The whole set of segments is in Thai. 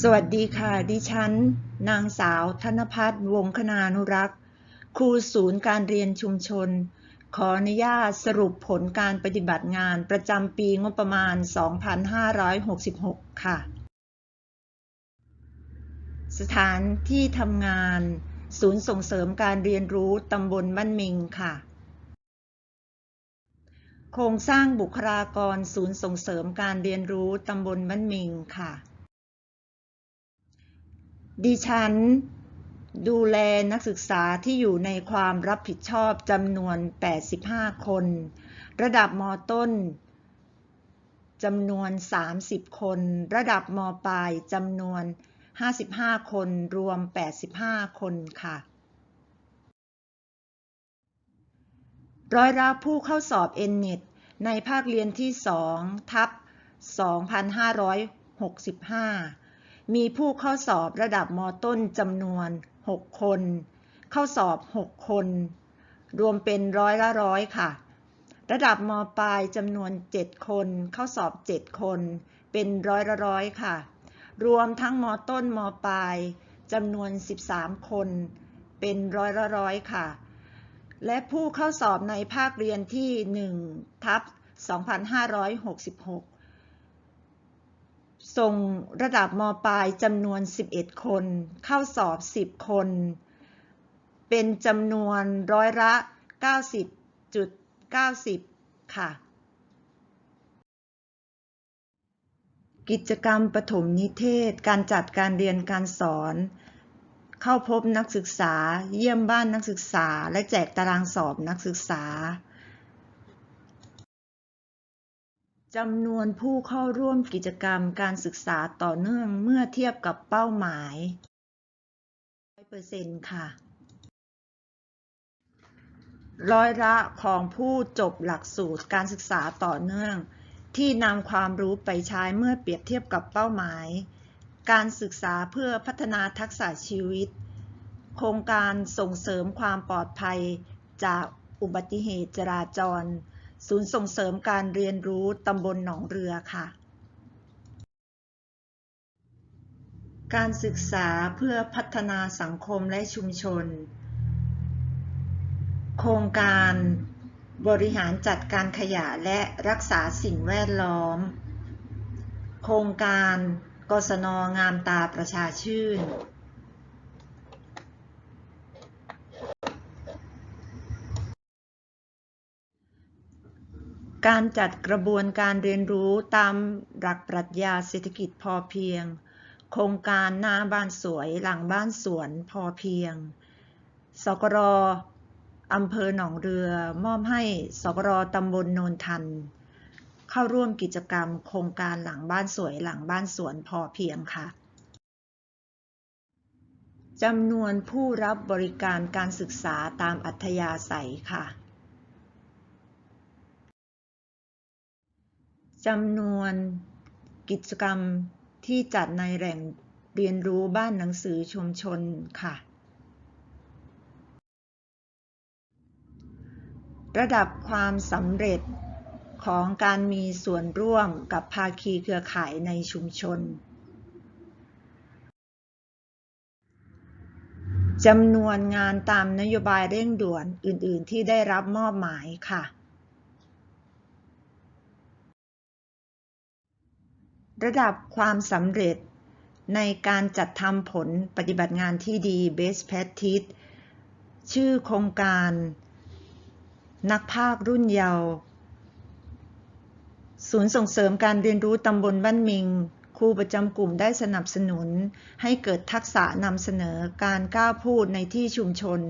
สวัสดีค่ะ ดิฉัน นางสาว ธนพัฒน์วงคณานุรักษ์ ครูศูนย์การเรียนชุมชน ขออนุญาตสรุปผลการปฏิบัติงานประจำปีงบประมาณ 2566 ค่ะ สถานที่ทำงาน ศูนย์ส่งเสริมการเรียนรู้ตำบลบ้านมิงค่ะ โครงสร้างบุคลากรศูนย์ส่งเสริมการเรียนรู้ตำบลบ้านมิงค่ะ ดิฉันดูแลนักศึกษาที่อยู่ในความรับผิดชอบจำนวน 85 คน ระดับมต้นจำนวน 30 คน ระดับมปลายจำนวน 55 คน รวม 85 คนค่ะ ร้อยรับผู้เข้าสอบ NNET ในภาคเรียนที่ 2 ทับ 2565 มีผู้เข้าสอบระดับมต้นจำนวน 6 คน เข้าสอบ 6 คน รวมเป็นร้อยละร้อยค่ะ ระดับมปลายจำนวน 7 คน เข้าสอบ 7 คน เป็นร้อยละร้อยค่ะ รวมทั้งมต้นมปลายจำนวน 13 คน เป็นร้อยละร้อยค่ะ และผู้เข้าสอบในภาคเรียนที่ 1 ทับ 2566 ส่งระดับมปลายจำนวน 11 คน เข้าสอบ 10 คน เป็นจำนวนร้อยละ 90.90 ค่ะ กิจกรรมปฐมนิเทศ การจัดการเรียนการสอน เข้าพบนักศึกษา เยี่ยมบ้านนักศึกษา และแจกตารางสอบนักศึกษา จำนวนผู้เข้าร่วมกิจกรรมการศึกษาต่อเนื่องเมื่อเทียบกับเป้าหมาย 100%ค่ะ ร้อยละของผู้จบหลักสูตรการศึกษาต่อเนื่อง ที่นำความรู้ไปใช้เมื่อเปรียบเทียบกับเป้าหมาย การศึกษาเพื่อพัฒนาทักษะชีวิต โครงการส่งเสริมความปลอดภัยจากอุบัติเหตุจราจร ศูนย์ส่งเสริมการเรียนรู้ตำบลหนองเรือค่ะ การศึกษาเพื่อพัฒนาสังคมและชุมชน โครงการบริหารจัดการขยะและรักษาสิ่งแวดล้อม โครงการกศนงามตาประชาชื่น การจัดกระบวนการเรียนรู้ตามหลักปรัชญาเศรษฐกิจพอเพียง โครงการหน้าบ้านสวยหลังบ้านสวนพอเพียง สกรอำเภอหนองเรือ มอบให้สกรตำบลโนนทัน เข้าร่วมกิจกรรม โครงการหลังบ้านสวยหลังบ้านสวนพอเพียงค่ะจำนวนผู้รับบริการการศึกษาตามอัธยาศัยค่ะ จำนวนกิจกรรมที่จัดในแหล่งเรียนรู้บ้านหนังสือชุมชนค่ะ ระดับความสำเร็จของการมีส่วนร่วมกับภาคีเครือข่ายในชุมชนจำนวนงานตามนโยบายเร่งด่วนอื่น ๆ ที่ได้รับมอบหมายค่ะ ระดับความสำเร็จ ในการจัดทำผลปฏิบัติงานที่ดี Best Practice ชื่อโครงการ นักภาครุ่นเยาว์ศูนย์ส่งเสริมการเรียนรู้ตำบลบ้านมิงครูประจำกลุ่มได้สนับสนุน ให้เกิดทักษะนำเสนอการกล้าพูดในที่ชุมชน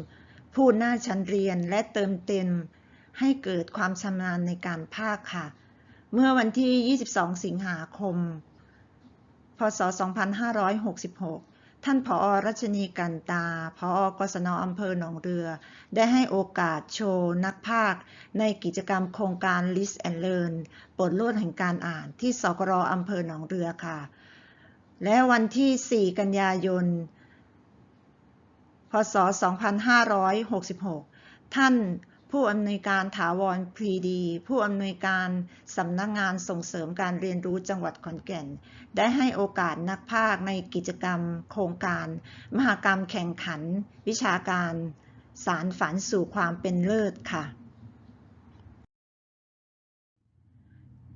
พูดหน้าชั้นเรียนและเติมเต็ม ให้เกิดความชำนาญในการภาคค่ะ เมื่อวันที่ 22 สิงหาคม พศ 2566 ท่านผอรัชนีกันตา ผอกศนอำเภอหนองเรือ ได้ให้โอกาสโชว์นักภาค ในกิจกรรมโครงการ List and Learn บทโลดแห่งการอ่านที่สกรอำเภอหนองเรือค่ะ และวันที่ 4 กันยายน พศ 2566 ท่าน ผู้อำนวยการถาวรพรีดี ผู้อำนวยการสำนักงานส่งเสริมการเรียนรู้จังหวัดขอนแก่น ได้ให้โอกาสนักภาคในกิจกรรม โครงการ มหกรรมแข่งขัน วิชาการ สารฝันสู่ความเป็นเลิศค่ะ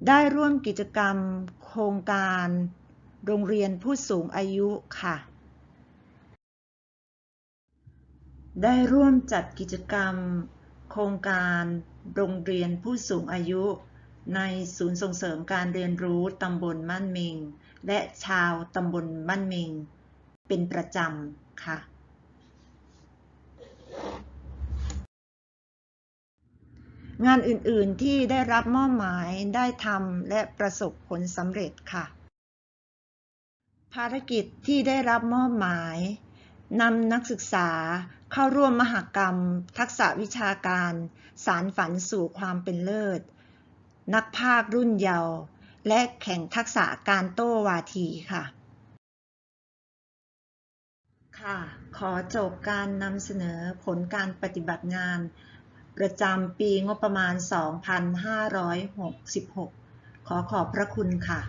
ได้ร่วมกิจกรรม โครงการ โรงเรียนผู้สูงอายุค่ะ ได้ร่วมจัดกิจกรรม ครงการโรงเรียนผู้สูงอายุ ในศูนย์ส่งเสริมการเรียนรู้ตำบลมั่นเมงและชาวตำบลมั่นเมงเป็นประจำค่ะ งานอื่น ๆ ที่ได้รับมอบหมายได้ทำและประสบผลสำเร็จค่ะ ภารกิจที่ได้รับมอบหมาย นำนักศึกษาเข้าร่วมมหกรรม ทักษะวิชาการ สารฝันสู่ความเป็นเลิศ นักภาครุ่นเยาว์ และแข่งทักษะการโต้วาทีค่ะ ค่ะ ขอจบการนำเสนอผลการปฏิบัติงาน ประจำปีงบประมาณ 2566 ขอขอบพระคุณค่ะ